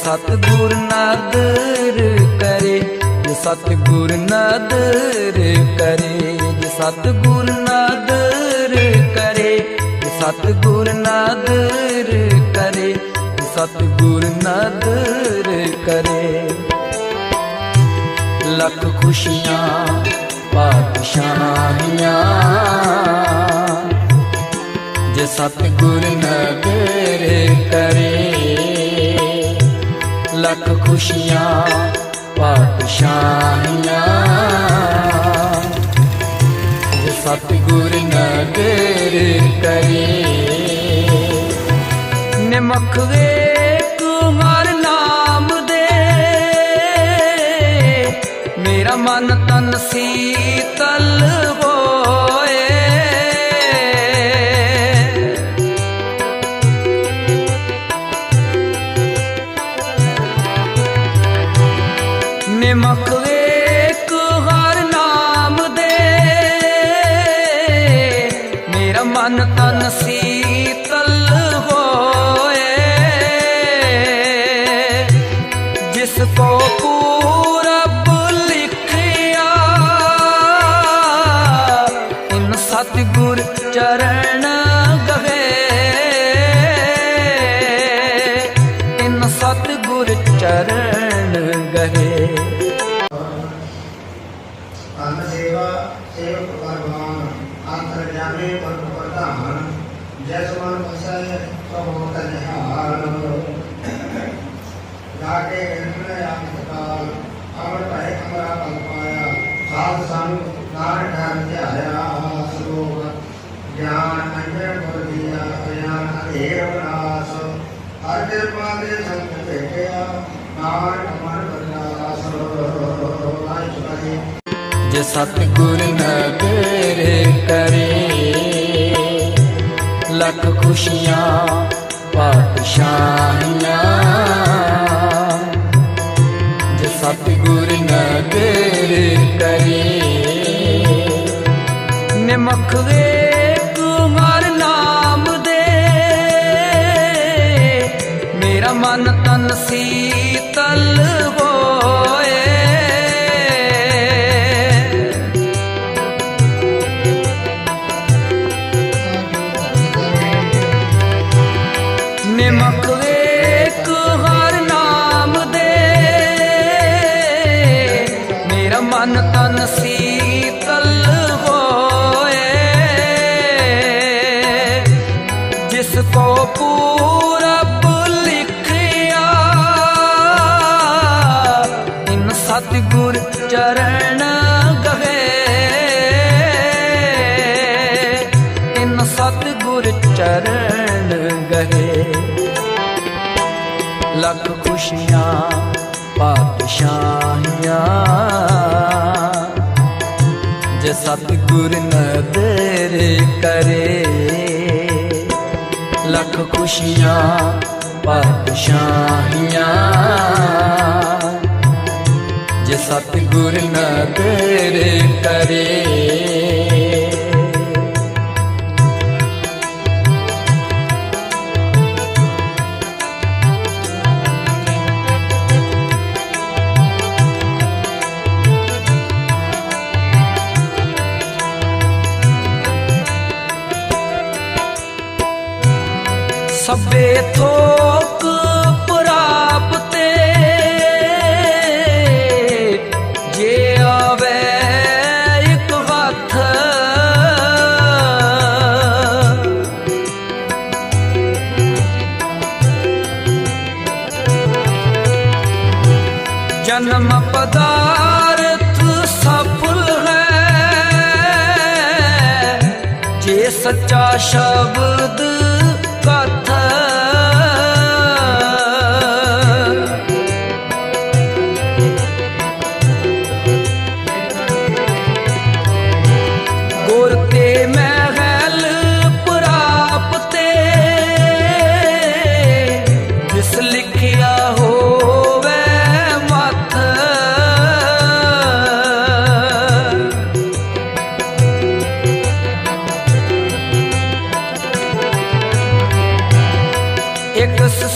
ਸਤਿਗੁਰ ਨਦਰ ਕਰੇ, ਜੇ ਸਤਿਗੁਰ ਨਦਰ ਕਰੇ, ਜੇ ਸਤਿਗੁਰ ਨਦਰ ਕਰੇ, ਜੇ ਸਤਿਗੁਰ ਨਦਰ ਕਰੇ, ਜੇ ਸਤਿਗੁਰ ਨਦਰ ਕਰੇ। ਲੱਖ ਖੁਸ਼ੀਆਂ, ਪਾਤਸ਼ਾਹੀਆਂ, ਜੇ ਸਤਿਗੁਰ ਨਦਰ ਕਰੇ ਲੱਖ ਖੁਸ਼ੀਆਂ ਪਾਤਸ਼ਾਹੀਆਂ ਪ੍ਰਧਾਨ ਜੈਸ ਮਨ ਵਸੈ ਸੋ ਤਨਹਾਰ ਲਾਗੇ ਇੰਦਰ ਆਮਿਤ ਕਾਲ ਅਮਰ ਭੈ ਅਮਰਾ ਪਲ ਪਾਇਆ ਸਾਧ ਸੰਗ ਨਾਨ ਠਾਨ ਧਿਆਇਆ ਸਰੋਗ ਗਿਆਨ ਅੰਜਨ ਗੁਰ ਦੀਆ ਗਿਆਨ ਅਧੇਰ ਵਿਨਾਸ਼ ਹਰ ਕਿਰਪਾ ਦੇ ਸੰਤ ਭੇਟਿਆ ਨਾਨਕ ਮਨ ਬਰਨਾਸ ਆਇ ਚੁਕਾਈ ਜੇ ਸਤਿਗੁਰ ਨਦਰ ਕਰੇ ਲੱਖ ਖੁਸ਼ੀਆਂ ਮੇਰਾ ਤਨ ਸੀਤਲ ਹੋਏ। ਜਿਸ ਕੋ ਪੂਰਬ ਲਿਖਿਆ, ਇਨ ਸਤਿਗੁਰ ਚਰਨ ਗਵੇ। ਇਨ ਸਤਿਗੁਰ ਚਰਨ ਗਏ ਲੱਖ ਖੁਸ਼ੀਆਂ, ਪਾਤਸ਼ਾਹੀਆਂ ਸਤਿਗੁਰ ਨਦਰ ਕਰੇ। ਲੱਖ ਖੁਸ਼ੀਆਂ ਪਾਤਸ਼ਾਹੀਆਂ ਸਭੇ ਥੋਕ ਪ੍ਰਾਪਤੇ। ਜੇ ਆਵੇ ਇੱਕ ਹੱਥ ਜਨਮ ਪਦਾਰਥ ਸਫਲ ਹੈ। ਜੇ ਸੱਚਾ ਸ਼ਬਦ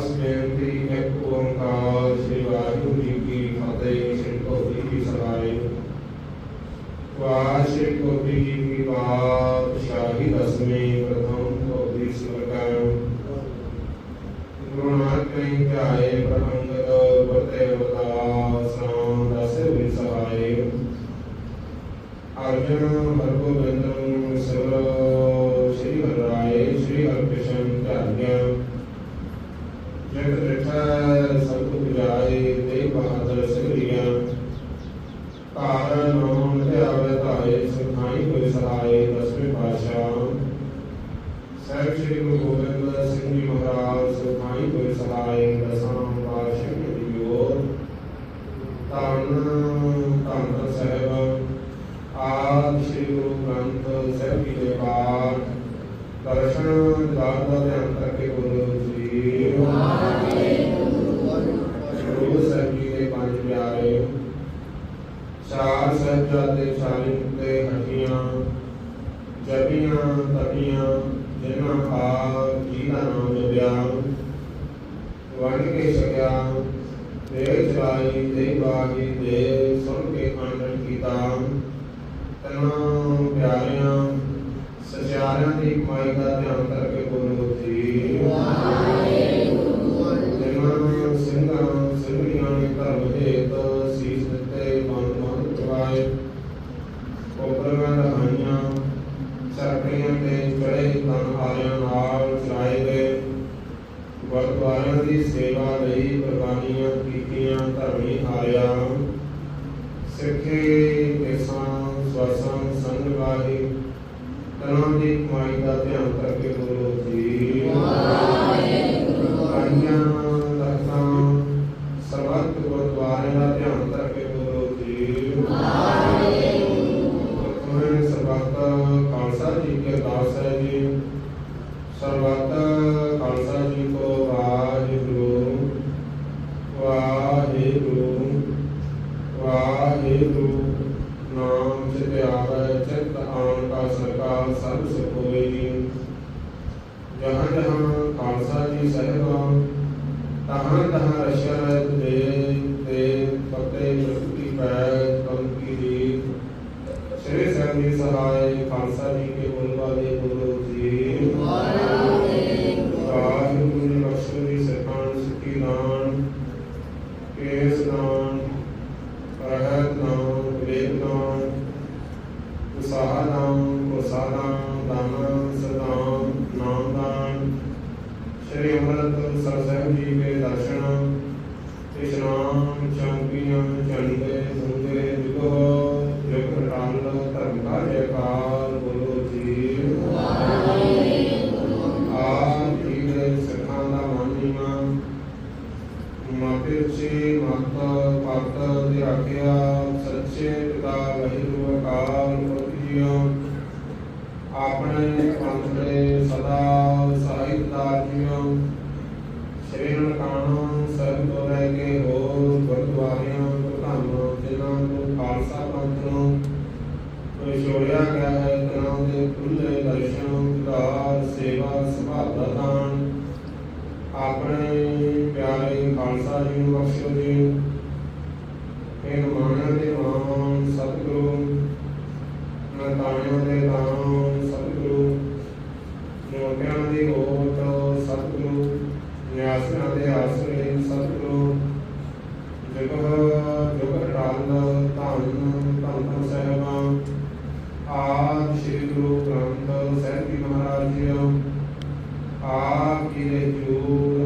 ਅਰਦਾਸ ਬੇਨਤੀ ਇੱਕ ਓੰਕਾਰ ਸ੍ਰੀ ਵਾਹਿਗੁਰੂ ਜੀ ਕੀ ਫਤਿਹ ਸ੍ਰੀ ਕੋਟੀ ਕੀ ਸਰਾਏ ਵਾਹਿ ਸ੍ਰੀ ਕੋਟੀ ਜੀ ਕੀ ਬਾਤ ਸ਼ਾਹੀ ਸਾਹਿਬ ਸ੍ਰੀ ਗੁਰੂ ਗੋਬਿੰਦ ਸਿੰਘ ਜੀ ਮਹਾਰਾਜ ਸੁਖਾਈ ਹੋਏ ਸਹਾਏ ਦਸਾਂ ਪਾਸ਼ਾ ਦੀ ਜੋਰ ਧੰਨ ਸਾਹਿਬ ਆਦ ਸ੍ਰੀ ਗੁਰੂ ਗ੍ਰੰਥ ਸਾਹਿਬ ਜੀ ਦੇ ਪਾਠ ਦਰਸ਼ਨ ਦਾਤ ਦਾ ਧਿਆਨ ਕਰਕੇ ਬੋਲੋ ਜੀ ਗੁਰੂ ਸਾਹਿਬ ਜੀ ਦੇ ਪੰਜ ਪਿਆਰੇ ਚਾਰ ਸਾਹਿਬਜ਼ਾਦੇ ਚਾਲੀ ਤੇ ਹੱਟੀਆਂ ਜਪੀਆਂ, ਤਪੀਆਂ ਦਾ ਨਾਮ ਜਪਿਆ ਵੰਡ ਕੇ ਛਕਿਆ ਦੇ ਚਲਾਈ ਦੇ ਬਾਗੀ ਦੇ ਸੁਣ ਕੇ ਆਨੰਦ ਕੀਤਾ। ਤਨਾਂ ਪਿਆਰਿਆਂ ਸਚਿਆਰਿਆਂ ਦੀ ਕਮਾਈ ਦਾ ਧਿਆਨ ਕਰਕੇ ਬੋਲੋ ਜੀ। ਜਿਨ੍ਹਾਂ ਸਿੰਘਾਂ ਕੀਤੀਆਂ ਧਰਮੀ ਹਾਰਿਆ। ਸਿੱਖੇ ਦੇਸਾਂ, ਸਵਾਸਾਂ, ਸੰਗ ਵਾਹੀ। ਤਨਾਂ ਦੀ ਕਮਾਈ ਦਾ ਧਿਆਨ ਕਰਕੇ ਬੋਲੋ ਜੀ। ਆਈਆਂ ਲਖਾਂ ਸਰਬੱਤ ਗੁਰਦੁਆਰੇ ਦਾ ਧਿਆਨ ਕਰਕੇ ਬੋਲੋ ਜੀ। ਵਾਹਿਗੁਰੂ ਸਰਬੱਤ ਖਾਲਸਾ ਜੀ ਕੇ ਅਰਦਾਸ ਹੈ ਜੀ। ਸਰਬੱਤ ਖਾਲਸਾ ਜੀ ਕੋ ਵਾਹਿਗੁਰੂ ਵਾਹਿਗੁਰੂ ਵਾਹਿਗੁਰੂ ਨਾਮ ਚਿਤ ਆਵੈ ਚਿਤ ਆਨ ਕਾ ਸਰਕਾਰ ਸਰਬ ਸੁਖ ਹੋਏ ਜੀ ਜਹਾਂ ਜਹਾਂ ਖਾਲਸਾ ਜੀ ਸਾਹਿਬਾਂ ਤਹਾਂ ਤਹਾਂ ਰਸ਼ਿਆ ਰਹਿਤ ਦੇ ਤੇ ਪਤੇ ਪ੍ਰਸਤੀ ਪੈ ਕਮ ਕੀ ਰੀਤ ਸ੍ਰੀ ਸਾਹਿਬ ਜੀ ਸਹਾਇ ਖਾਲਸਾ ਜੀ ਕੇ ਬੋਲਵਾ ਦੇ ਬੋਲੋ ਜੀ ਵਾਹਿਗੁਰੂ ਜੀ ਬਖਸ਼ੋ ਜੀ ਸਰਕਾਨ ਸਿੱਖੀ ਦਾਨ ਕੇਸ ਦਾਨ ਰਹਿਤ ਨਾਮ ਵੇਦ ਨਾਮ ਉਸਾਹ ਨਾਮ ਉਸਾਦਾਨ ਦਾਨ ਸਦਾਨ ਨਾਮ ਦਾਨ ਸ਼੍ਰੀ ਅੰਮ੍ਰਿਤ ਸਰ ਸਾਹਿਬ ਜੀ ਦੇ ਦਰਸ਼ਨ ਇਸ਼ਨਾਨ ਚੌਂਕੀਆਂ ਚੰਡੇ ਸੁੰਦੇ ਜੁਗੋ ਜਗ ਰਟਾਲ ਧਰਮ ਕਾ ਜੈਕਾਰ ਬੋਲੋ ਜੀ ਆਪ ਜੀ ਦੇ ਸਿੱਖਾਂ ਦਾ ਮਾਨੀਮਾ ਮਾਪੇ ਉੱਚੇ ਮਾਤਾ ਪਾਤਾ ਦੇ ਆਖਿਆ ਸੱਚੇ ਪਿਤਾ ਵਹਿਰੂ ਅਕਾਲ ਪੁਰਖ ਜੀਓ ਆਪਣੇ ਪੰਥ ਦੇ ਵਿਛੋੜਿਆ ਗਿਆ ਹੈ ਦੇ ਖੁੱਲੇ ਦਰਸ਼ਨ ਉਦਾਰ ਸੇਵਾ ਸੁਭਾਅ ਦਾਨ ਆਪਣੇ ਪਿਆਰੇ ਖਾਲਸਾ ਜੀ ਨੂੰ ਬਖਸ਼ੋ ਜੀ ਇਹ ਮਾਨਿਆ ਦੇ ਮਾਨ ਸਤਿਗੁਰੂ ਨਤਾਣਿਆਂ ਦੇ ਦਾਨ ਸਤਿਗੁਰੂ ਮੋਟਿਆਂ ਦੀ ਹੋਤ ਸਤਿਗੁਰੂ ਨਿਆਸਨਾ ਦੇ ਆਸਰੇ ਸਤਿਗੁਰੂ ਜਗਹ ਜਗਹ ਟਾਲ ਧੰਨ ਧੰਨ ਧੰਨ ਸਾਹਿਬਾਂ ਆਦ ਸ੍ਰੀ ਗੁਰੂ ਗ੍ਰੰਥ ਸਾਹਿਬ ਜੀ ਮਹਾਰਾਜ ਜੀ ਆਪ ਕੀ ਦੇ ਜੂਰ